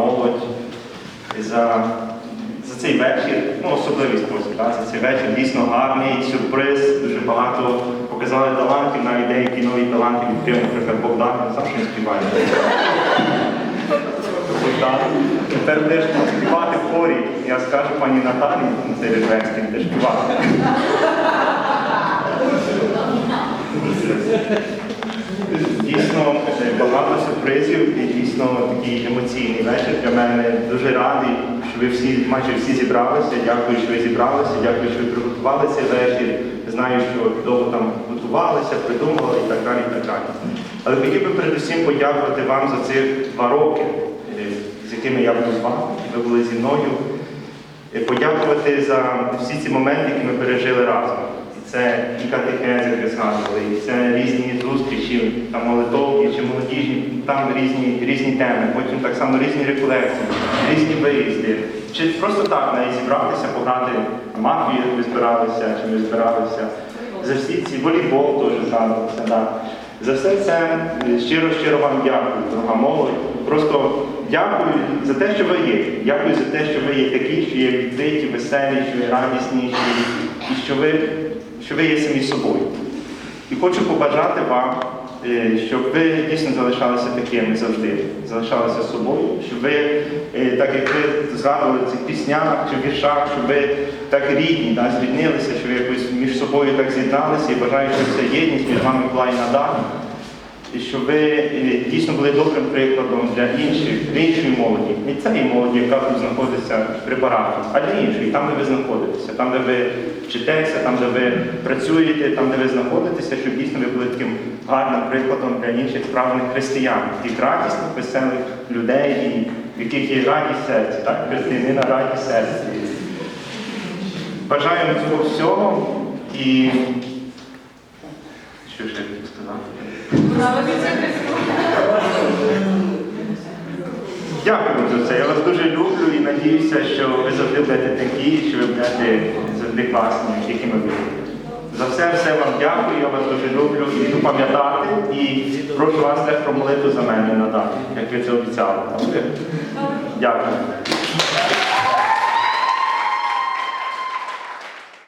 молодь, за, за цей вечір, ну особливий спосіб, так? за цей вечір дійсно гарний, сюрприз, дуже багато показали талантів, навіть деякі нові таланти відкрив, наприклад, Богдан, завжди не співає. Тепер будеш співати в хорі. Я скажу пані Наталі, на цей рефренський, будеш співати. Дійсно багато сюрпризів і дійсно такий емоційний вечір для мене. Дуже радий, що ви всі, майже всі зібралися. Дякую, що ви зібралися, дякую, що ви приготували цей вечір. Знаю, що довго там готувалися, придумували і так далі. і так далі. Але хотів би передусім подякувати вам за ці два роки, е, з якими я буду з вами, ви були зі мною. Е, Подякувати за всі ці моменти, які ми пережили разом. Це і катехези, ви згадували, і це різні зустрічі, там молитовні чи молодіжні, там різні, різні теми, потім так само різні реколекції, різні виїзди. Чи просто так навіть зібратися, пограти мафію, як ви збиралися, чи ми збиралися. За всі ці волейбол теж згадувався. Да. За все це щиро-щиро вам дякую, дорога молодь. Просто дякую за те, що ви є. Дякую за те, що ви є такі, що є відкриті, веселі, що є радісні, і що ви, що ви є самі собою. І хочу побажати вам, е, щоб ви дійсно залишалися такими завжди, залишалися собою, щоб ви, е, так як ви згадували в цих піснях чи віршах, щоб ви так рідні, да, зріднилися, що ви якось між собою так з'єдналися і бажаю, щоб ця єдність між вами була і надалі. І щоб ви е, дійсно були добрим прикладом для інших, для іншої молоді, не цієї молоді, яка тут знаходиться при парафії, а для іншої, там, де ви знаходитеся, там, де ви вчитеся, там, де ви працюєте, там, де ви знаходитеся, щоб дійсно ви були таким гарним прикладом для інших справжніх християн, таких радісних, веселих людей, в яких є радість серця, так? Християнина радість серця. Бажаємо цього всього і що сказати? Дякую за це. Я вас дуже люблю і надіюся, що ви завжди будете такі, що ви будете завжди класні, якими ви. За все, все вам дякую, я вас дуже люблю і буду пам'ятати. І прошу вас теж про молитву за мене надати, як ви це обіцяли. Дякую.